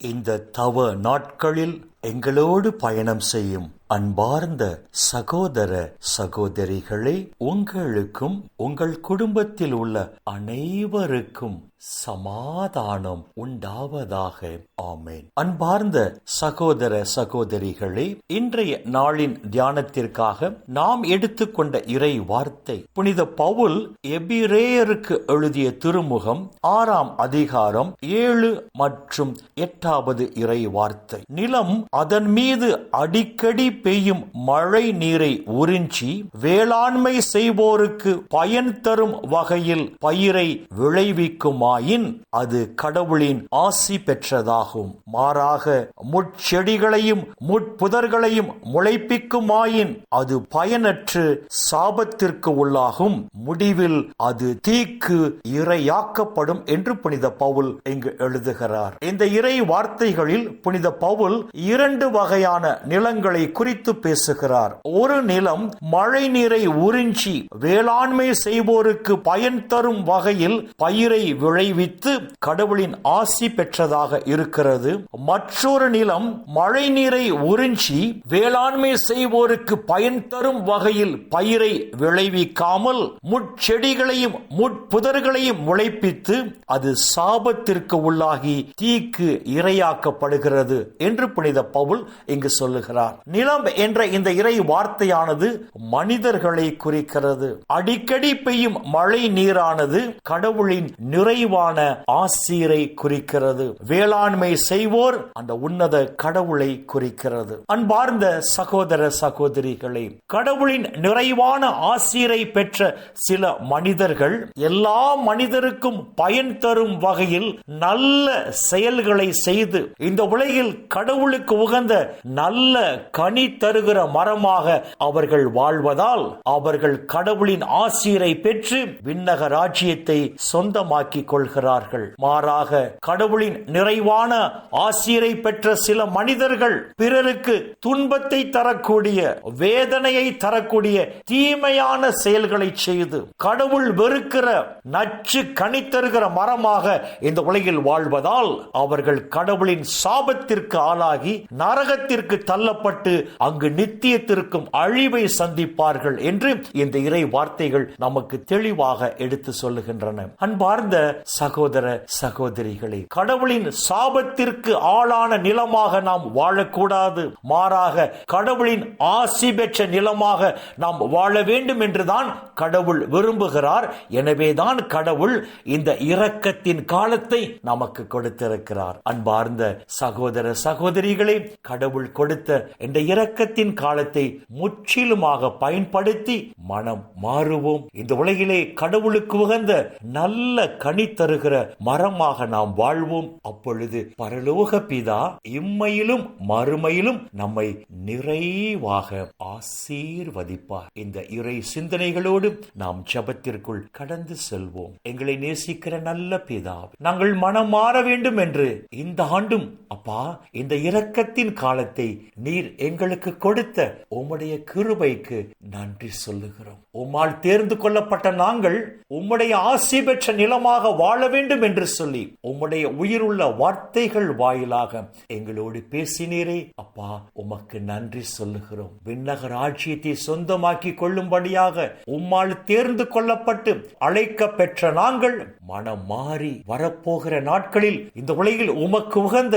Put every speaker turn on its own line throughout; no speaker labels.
இந்த தவ நாட்களில் எங்களோடு பயணம் செய்யும். அன்பார்ந்த சகோதர சகோதரிகளே உங்களுக்கும் உங்கள் குடும்பத்தில் உள்ள அனைவருக்கும் சமாதானம் உண்டாவதாக. ஆமேன். அன்பார்ந்த சகோதர சகோதரிகளே இன்றைய நாளின் தியானத்திற்காக நாம் எடுத்துக்கொண்ட இறை வார்த்தை புனித பவுல் எபிரேயருக்கு எழுதிய திருமுகம் ஆறாம் அதிகாரம் ஏழு மற்றும் எட்டாவது இறை வார்த்தை. நிலம் அதன் மீது அடிக்கடி பெய்யும் மழை நீரை உறிஞ்சி வேளாண்மை செய்வோருக்கு பயன் தரும் வகையில் பயிரை விளைவிக்குமாயின் அது கடவுளின் ஆசி பெற்றதாகும். மாறாக முட்செடிகளையும் முட்புதர்களையும் முளைப்பிக்குமாயின் அது பயனற்று சாபத்திற்கு உள்ளாகும். முடிவில் அது தீக்கு இரையாக்கப்படும் என்று புனித பவுல் இங்கு எழுதுகிறார். இந்த இறை வார்த்தைகளில் புனித பவுல் இரண்டு வகையான நிலங்களை குறித்து பேசுகிறார். ஒரு நிலம் மழை நீரை உறிஞ்சி வேளாண்மை செய்வோருக்கு பயன் தரும் வகையில் பயிரை விளைவித்து கடவுளின் ஆசி பெற்றதாக இருக்கிறது. மற்றொரு நிலம் மழை நீரை உறிஞ்சி வேளாண்மை செய்வோருக்கு பயன் தரும் வகையில் பயிரை விளைவிக்காமல் முட்செடிகளையும் முட்புதர்களையும் முளைப்பித்து அது சாபத்திற்கு உள்ளாகி தீக்கு இரையாக்கப்படுகிறது என்று புனித பவுல் இங்கு சொல்லுகிறார். நிலம் என்ற இந்த இறை வார்த்தையானது மனிதர்களை குறிக்கிறது. அடிக்கடி பெய்யும் மழை நீரானது கடவுளின் நிறைவான ஆசீரை குறிக்கிறது. வேளாண்மை செய்வோர் அந்த உன்னத கடவுளை குறிக்கிறது. அன்பார்ந்த சகோதர சகோதரிகளே கடவுளின் நிறைவான ஆசீரை பெற்ற சில மனிதர்கள் எல்லா மனிதருக்கும் பயன் தரும் வகையில் நல்ல செயல்களை செய்து இந்த உலகில் கடவுளுக்கு உகந்த நல்ல கனி தருகிற மரமாக அவர்கள் வாழ்வதால் அவர்கள் கடவுளின் ஆசீரை பெற்று விண்ணக ராஜ்யத்தை சொந்தமாக்கிக் கொள்கிறார்கள். மாறாக கடவுளின் நிறைவான ஆசிரை பெற்ற சில மனிதர்கள் பிறருக்கு துன்பத்தை தரக்கூடிய வேதனையை தரக்கூடிய தீமையான செயல்களை செய்து கடவுள் வெறுக்கிற நச்சு கனி தருகிற மரமாக இந்த உலகில் வாழ்வதால் அவர்கள் கடவுளின் சாபத்திற்கு ஆளாகி நரகத்திற்கு தள்ளப்பட்டு அங்கு நித்தியத்திற்கும் அழிவை சந்திப்பார்கள் என்று இந்த இறை வார்த்தைகள் நமக்கு தெளிவாக எடுத்து சொல்லுகின்றன. அன்பார்ந்த சகோதர சகோதரிகளே கடவுளின் சாபத்திற்கு ஆளான நிலமாக நாம் வாழக்கூடாது. மாறாக கடவுளின் ஆசி பெற்ற நிலமாக நாம் வாழ வேண்டும் என்றுதான் கடவுள் விரும்புகிறார். எனவேதான் கடவுள் இந்த இரக்கத்தின் காலத்தை நமக்கு கொடுத்திருக்கிறார். அன்பார்ந்த சகோதர சகோதரிகளே கடவுள் கொடுத்த இந்த இறக்கத்தின் காலத்தை முற்றிலுமாக பயன்படுத்தி மனம் மாறுவோம். இந்த உலகிலே கடவுளுக்கு உகந்த நல்ல கனி தருகிற மரமாக நாம் வாழ்வோம். அப்பொழுது பரலோக பிதா இம்மையிலும் மறுமையிலும் நம்மை நிறைவாக ஆசீர்வதிப்பார். இந்த இறை சிந்தனைகளோடு நாம் ஜபத்திற்குள் கடந்து செல்வோம். எங்களை நேசிக்கிற நல்ல பிதா நாங்கள் மனம் மாற வேண்டும் என்று இந்த ஆண்டும் அப்பா இந்த இரக்கத்தின் காலத்தை நீர் எங்கள் எங்களுக்கு கொடுத்த உம்முடைய கிருபைக்கு நன்றி சொல்லுகிறோம். உம்மால் தேர்ந்து கொள்ளப்பட்ட நாங்கள் உம்முடைய ஆசி பெற்ற நிலமாக வாழ வேண்டும் என்று சொல்லி உம்முடைய உயிருள்ள வார்த்தைகள் வாயிலாக எங்களோடு பேசினீரே. அப்பா உமக்கு நன்றி சொல்லுகிறோம். விண்ணக ராஜ்யத்தை சொந்தமாக்கி கொள்ளும்படியாக உம்மால் தேர்ந்து கொள்ளப்பட்டு அழைக்க பெற்ற நாங்கள் மனம் மாறி வரப்போகிற நாட்களில் இந்த உலகில் உமக்கு உகந்த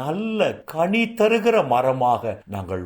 நல்ல கனி தருகிற மரமாக நாங்கள்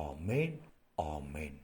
ஆமேன் ஆமேன்